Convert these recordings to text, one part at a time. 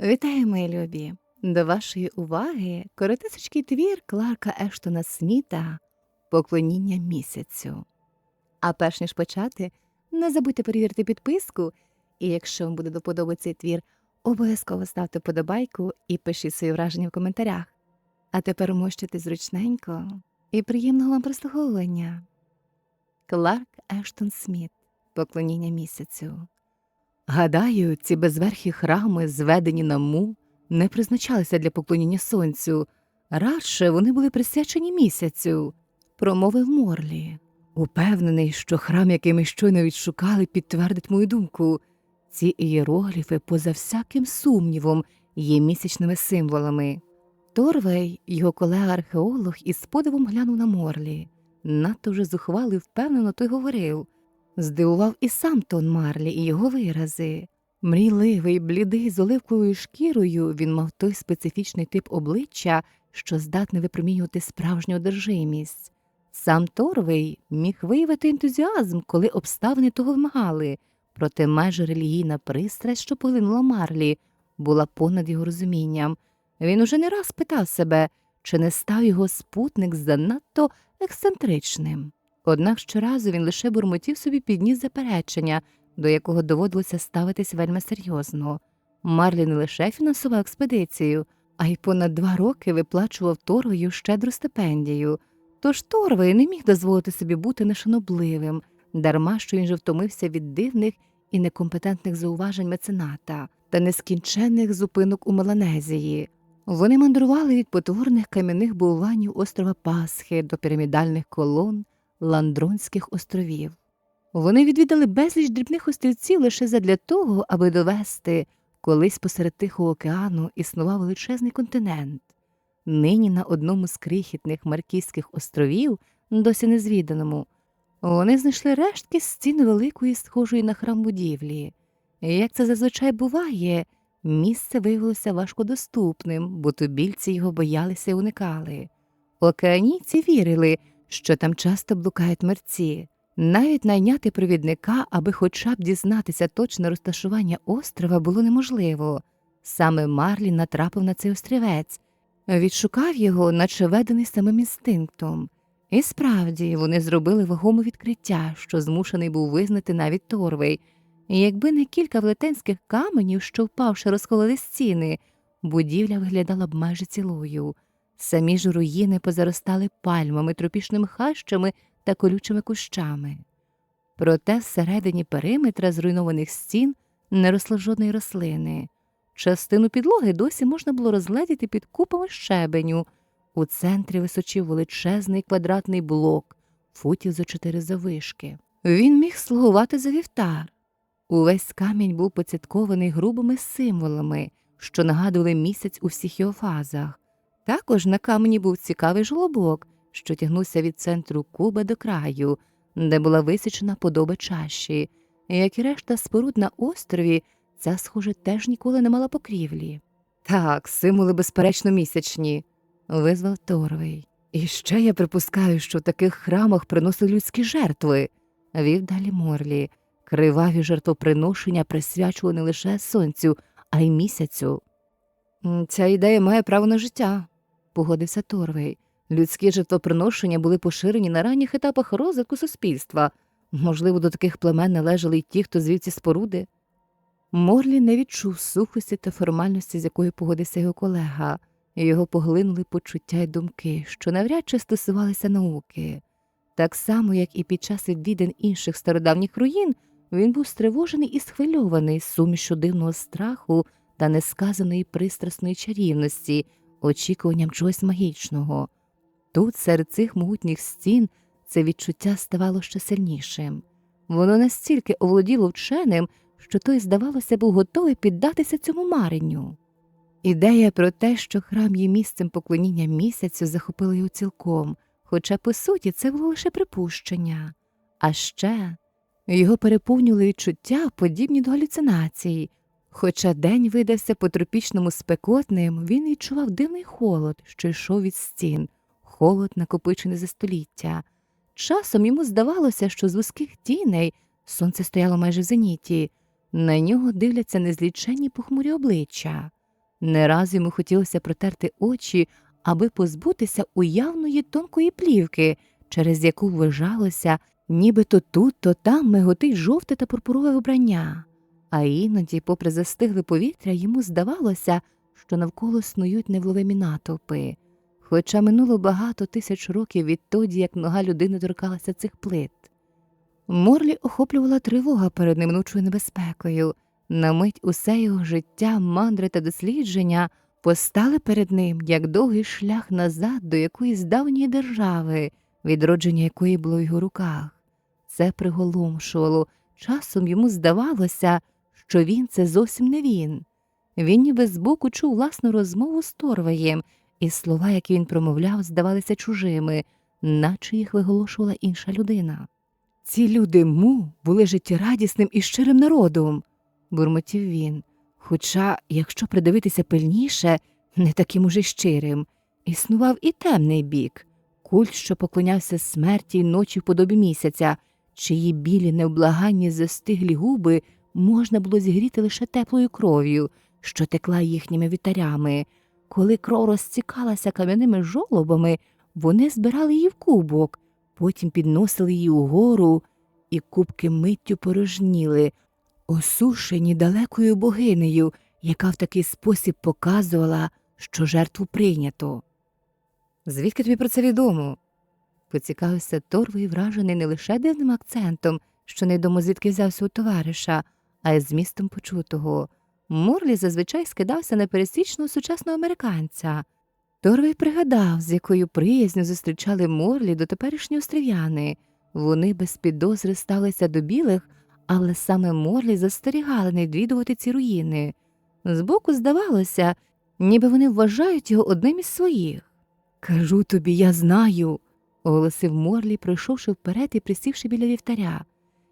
Вітаю, мої любі! До вашої уваги коротесечкий твір Кларка Ештона Сміта Поклоніння місяцю. А перш ніж почати, не забудьте перевірити підписку, і якщо вам буде до подоби цей твір, обов'язково ставте подобайку і пишіть свої враження в коментарях. А тепер умощуйте зручненько і приємного вам прослуховування. Кларк Ештон Сміт Поклоніння місяцю. Гадаю, ці безверхі храми, зведені на му, не призначалися для поклоніння сонцю, радше вони були присвячені місяцю, промовив Морлі. Упевнений, що храм, який ми щойно відшукали, підтвердить мою думку. Ці ієрогліфи, поза всяким сумнівом, є місячними символами. Торвей, його колега-археолог, із подивом глянув на Морлі. Надто вже зухвалий впевнено той говорив. Здивував і сам тон Марлі і його вирази. Мрійливий, блідий, з оливковою шкірою, він мав той специфічний тип обличчя, що здатний випромінювати справжню одержимість. Сам Торвей міг виявити ентузіазм, коли обставини того вимагали, проте майже релігійна пристрасть, що поглинула Марлі, була понад його розумінням. Він уже не раз питав себе, чи не став його спутник занадто ексцентричним. Однак щоразу він лише бурмотів собі підніс заперечення, до якого доводилося ставитись вельми серйозно. Марлі не лише фінансував експедицію, а й понад два роки виплачував Торвею щедру стипендію. Тож Торвей не міг дозволити собі бути нешанобливим, дарма що він же втомився від дивних і некомпетентних зауважень мецената та нескінченних зупинок у Меланезії. Вони мандрували від потворних кам'яних буванів острова Пасхи до пірамідальних колон. Ландронських островів. Вони відвідали безліч дрібних острівців лише задля того, аби довести, колись посеред Тихого океану існував величезний континент. Нині на одному з крихітних Маркізьких островів, досі незвіданому, вони знайшли рештки стін великої, схожої на храм будівлі. Як це зазвичай буває, місце виявилося важкодоступним, бо тубільці його боялися і уникали. Океанійці вірили, що там часто блукають мерці. Навіть найняти провідника, аби хоча б дізнатися точне розташування острова, було неможливо. Саме Марлі натрапив на цей острівець, відшукав його, наче ведений самим інстинктом. І справді вони зробили вагоме відкриття, що змушений був визнати навіть Торвей. І якби не кілька велетенських каменів, що впавши, розкололи стіни, будівля виглядала б майже цілою. Самі ж руїни позаростали пальмами, тропічними хащами та колючими кущами. Проте всередині периметра зруйнованих стін не росло жодної рослини. Частину підлоги досі можна було розгледіти під купами щебеню. У центрі височив величезний квадратний блок, футів за чотири завишки. Він міг слугувати за вівтар. Увесь камінь був поцяткований грубими символами, що нагадували місяць у всіх його фазах. Також на камені був цікавий жолобок, що тягнувся від центру куба до краю, де була висічена подоба чаші. Як і решта споруд на острові, ця, схоже, теж ніколи не мала покрівлі. Так, символи, безперечно, місячні, визвав Торвей. І ще я припускаю, що в таких храмах приносили людські жертви, вів далі Морлі. Криваві жертвоприношення присвячували не лише сонцю, а й місяцю. Ця ідея має право на життя, погодився Торвей. Людські жертвоприношення були поширені на ранніх етапах розвитку суспільства. Можливо, до таких племен належали й ті, хто звів ці споруди. Морлі не відчув сухості та формальності, з якою погодився його колега, його поглинули почуття й думки, що навряд чи стосувалися науки. Так само, як і під час відвідин інших стародавніх руїн, він був стривожений і схвильований сумішю дивного страху та несказаної пристрасної чарівності, очікуванням чогось магічного. Тут, серед цих могутніх стін, це відчуття ставало ще сильнішим. Воно настільки оволоділо вченим, що той, здавалося, був готовий піддатися цьому маренню. Ідея про те, що храм є місцем поклоніння місяцю, захопила його цілком, хоча, по суті, це було лише припущення. А ще його переповнювали відчуття, подібні до галюцинацій. Хоча день видався по тропічному спекотним, він відчував дивний холод, що йшов від стін, холод, накопичений за століття. Часом йому здавалося, що з вузьких тіней сонце стояло майже в зеніті, на нього дивляться незліченні похмурі обличчя. Не раз йому хотілося протерти очі, аби позбутися уявної тонкої плівки, через яку вважалося, ніби то тут, то там миготить жовте та пурпурове вбрання. А іноді, попри застигле повітря, йому здавалося, що навколо снують невловимі натовпи. Хоча минуло багато тисяч років відтоді, як нога людини торкалася цих плит. Морлі охоплювала тривога перед неминучою небезпекою. На мить усе його життя, мандри та дослідження постали перед ним як довгий шлях назад до якоїсь давньої держави, відродження якої було в його руках. Це приголомшувало. Часом йому здавалося, що він це зовсім не він. Він ніби збоку чув власну розмову з Торваєм, і слова, які він промовляв, здавалися чужими, наче їх виголошувала інша людина. Ці люди му були життєрадісним і щирим народом, бурмотів він. Хоча, якщо придивитися пильніше, не таким уже щирим, існував і темний бік, культ, що поклонявся смерті й ночі в подобі місяця, чиї білі невблаганні застиглі губи можна було зігріти лише теплою кров'ю, що текла їхніми вітарями. Коли кров розцікалася кам'яними жолобами, вони збирали її в кубок, потім підносили її угору, і кубки миттю порожніли, осушені далекою богинею, яка в такий спосіб показувала, що жертву прийнято. Звідки тобі про це відомо? поцікавився Торвий, вражений не лише дивним акцентом, що невідомо звідки взявся у товариша, а й змістом почутого. Морлі зазвичай скидався на пересічного сучасного американця. Торвей пригадав, з якою приязню зустрічали Морлі до теперішньої острів'яни. Вони без підозри сталися до білих, але саме Морлі застерігали не відвідувати ці руїни. Збоку здавалося, ніби вони вважають його одним із своїх. Кажу тобі, я знаю, оголосив Морлі, пройшовши вперед і присівши біля вівтаря.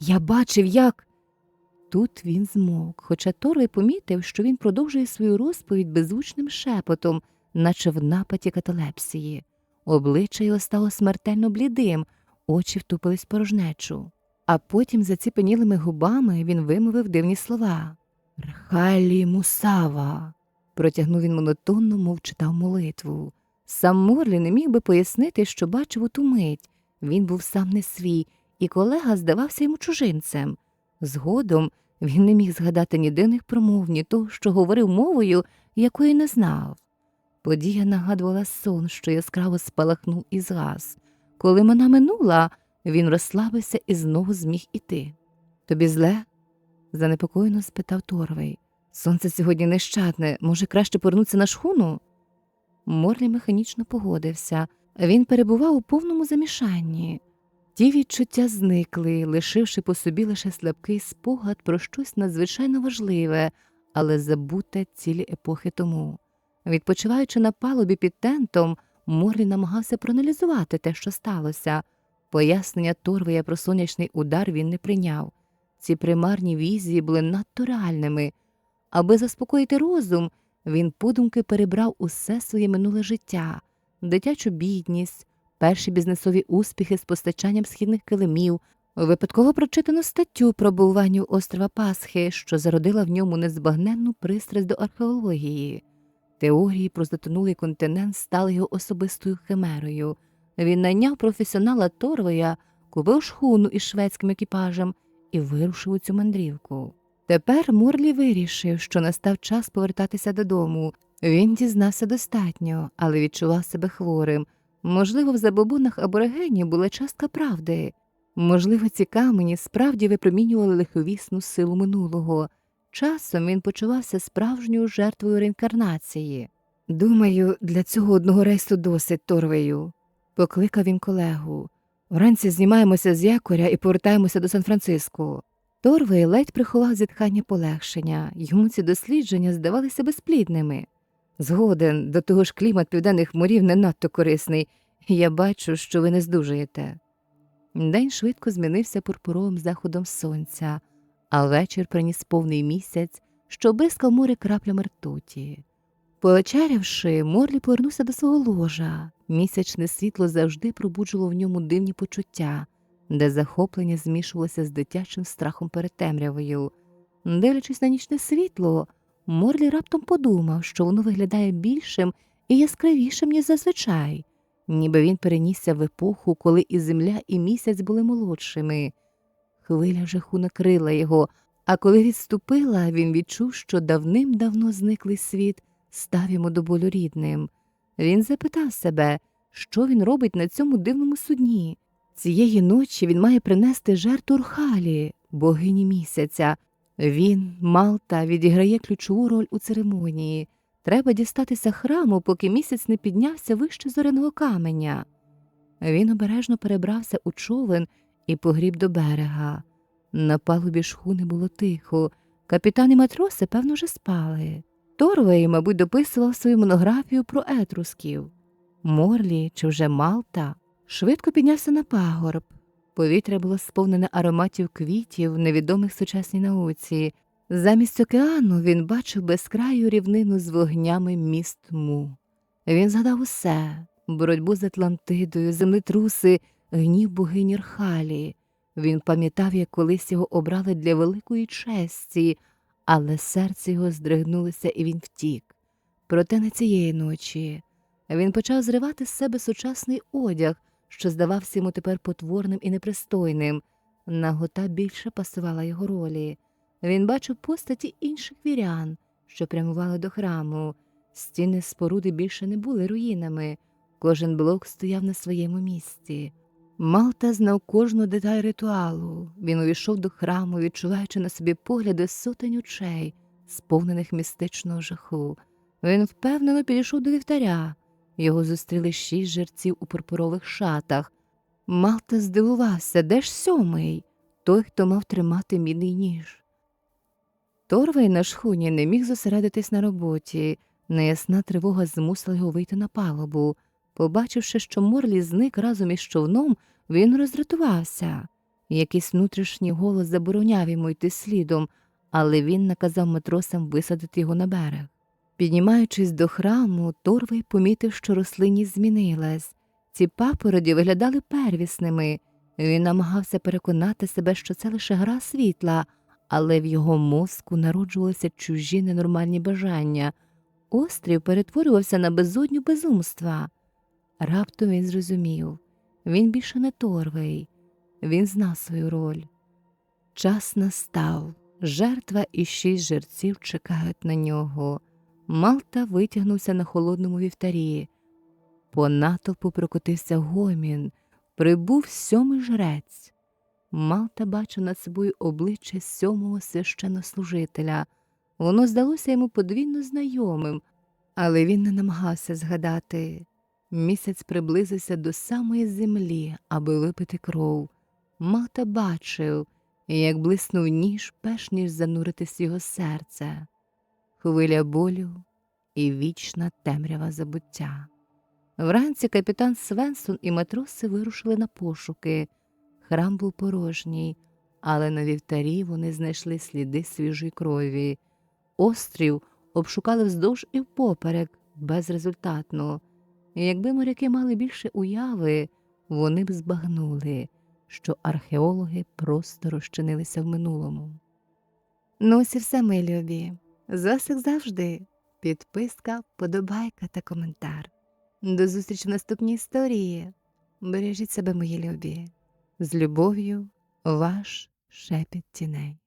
Я бачив, як. Тут він змовк, хоча Торвей помітив, що він продовжує свою розповідь беззвучним шепотом, наче в нападі каталепсії. Обличчя його стало смертельно блідим, очі втупились в порожнечу. А потім заціпенілими губами він вимовив дивні слова. Рхалі мусава. Протягнув він монотонно, мов читав молитву. Сам Морлі не міг би пояснити, що бачив у ту мить. Він був сам не свій, і колега здавався йому чужинцем. Згодом він не міг згадати ні дивних промов, ні того, що говорив мовою, якої не знав. Подія нагадувала сон, що яскраво спалахнув і згас. Коли вона минула, він розслабився і знову зміг іти. Тобі зле? занепокоєно спитав Торвей. Сонце сьогодні нещадне, може, краще повернутися на шхуну? Морлі механічно погодився. Він перебував у повному замішанні. Ті відчуття зникли, лишивши по собі лише слабкий спогад про щось надзвичайно важливе, але забуте цілі епохи тому. Відпочиваючи на палубі під тентом, Морлі намагався проаналізувати те, що сталося. Пояснення Торвея про сонячний удар він не прийняв. Ці примарні візії були надто реальними. Аби заспокоїти розум, він подумки перебрав усе своє минуле життя, дитячу бідність, перші бізнесові успіхи з постачанням східних килимів, випадково прочитану статтю про буванню острова Пасхи, що зародила в ньому незбагненну пристрасть до археології. Теорії про затонулий континент стали його особистою химерою. Він найняв професіонала Торвея, купив шхуну із шведським екіпажем і вирушив у цю мандрівку. Тепер Морлі вирішив, що настав час повертатися додому. Він дізнався достатньо, але відчував себе хворим. Можливо, в забобонах аборигенів була частка правди. Можливо, ці камені справді випромінювали лиховісну силу минулого. Часом він почувався справжньою жертвою реінкарнації. Думаю, для цього одного рейсу досить Торвею, покликав він колегу. Вранці знімаємося з якоря і повертаємося до Сан-Франциско. Торвей ледь приховав зітхання полегшення, йому ці дослідження здавалися безплідними. Згоден, до того ж клімат південних морів не надто корисний, я бачу, що ви не здужуєте. День швидко змінився пурпуровим заходом сонця, а вечір приніс повний місяць, що бризкав море краплями ртуті. Повечерявши, Морлі повернувся до свого ложа. Місячне світло завжди пробуджувало в ньому дивні почуття, де захоплення змішувалося з дитячим страхом перед темрявою. Дивлячись на нічне світло, Морлі раптом подумав, що воно виглядає більшим і яскравішим, ніж зазвичай, ніби він перенісся в епоху, коли і земля, і місяць були молодшими. Хвиля жаху накрила його, а коли відступила, він відчув, що давним-давно зниклий світ став йому до болю рідним. Він запитав себе, що він робить на цьому дивному судні. Цієї ночі він має принести жертву Рхалі, богині місяця. Він, Малта, відіграє ключову роль у церемонії. Треба дістатися храму, поки місяць не піднявся вище зоряного каменя. Він обережно перебрався у човен і погріб до берега. На палубі шхуни було тихо. Капітан і матроси, певно, вже спали. Торвей, мабуть, дописував свою монографію про етрусків. Морлі чи вже Малта швидко піднявся на пагорб. Повітря було сповнене ароматів квітів, невідомих сучасній науці. Замість океану він бачив безкраю рівнину з вогнями міст Му. Він згадав усе боротьбу з Атлантидою, землетруси, гнів богині Рхалі. Він пам'ятав, як колись його обрали для великої честі, але серце його здригнулося і він втік. Проте не цієї ночі. Він почав зривати з себе сучасний одяг, що здавався йому тепер потворним і непристойним. Нагота більше пасувала його ролі. Він бачив постаті інших вірян, що прямували до храму. Стіни споруди більше не були руїнами, кожен блок стояв на своєму місці. Малта знав кожну деталь ритуалу. Він увійшов до храму, відчуваючи на собі погляди сотень очей, сповнених містичного жаху. Він впевнено підійшов до вівтаря. Його зустріли шість жерців у пурпурових шатах. Малта здивувався, де ж сьомий, той, хто мав тримати мідний ніж. Торвей на шхуні не міг зосередитись на роботі. Неясна тривога змусила його вийти на палубу. Побачивши, що Морлі зник разом із човном, він роздратувався. Якийсь внутрішній голос забороняв йому йти слідом, але він наказав матросам висадити його на берег. Піднімаючись до храму, Торвей помітив, що рослинність змінилась. Ці папороді виглядали первісними. Він намагався переконати себе, що це лише гра світла, але в його мозку народжувалися чужі ненормальні бажання. Острів перетворювався на безодню безумства. Раптом він зрозумів він більше не торвий, він знав свою роль. Час настав, жертва і шість жерців чекають на нього. Малта витягнувся на холодному вівтарі. По натовпу прокотився гомін, прибув сьомий жрець. Малта бачив над собою обличчя сьомого священнослужителя. Воно здалося йому подвійно знайомим, але він не намагався згадати. Місяць приблизився до самої землі, аби випити кров. Малта бачив, як блиснув ніж, перш ніж зануритись його серце. Хвиля болю і вічна темрява забуття. Вранці капітан Свенсон і матроси вирушили на пошуки. Храм був порожній, але на вівтарі вони знайшли сліди свіжої крові. Острів обшукали вздовж і впоперек безрезультатно. Якби моряки мали більше уяви, вони б збагнули, що археологи просто розчинилися в минулому. Ну ось і все, мої любі. З вас, як завжди, підписка, подобайка та коментар. До зустрічі в наступній історії. Бережіть себе, мої любі. З любов'ю, ваш шепіт тіней.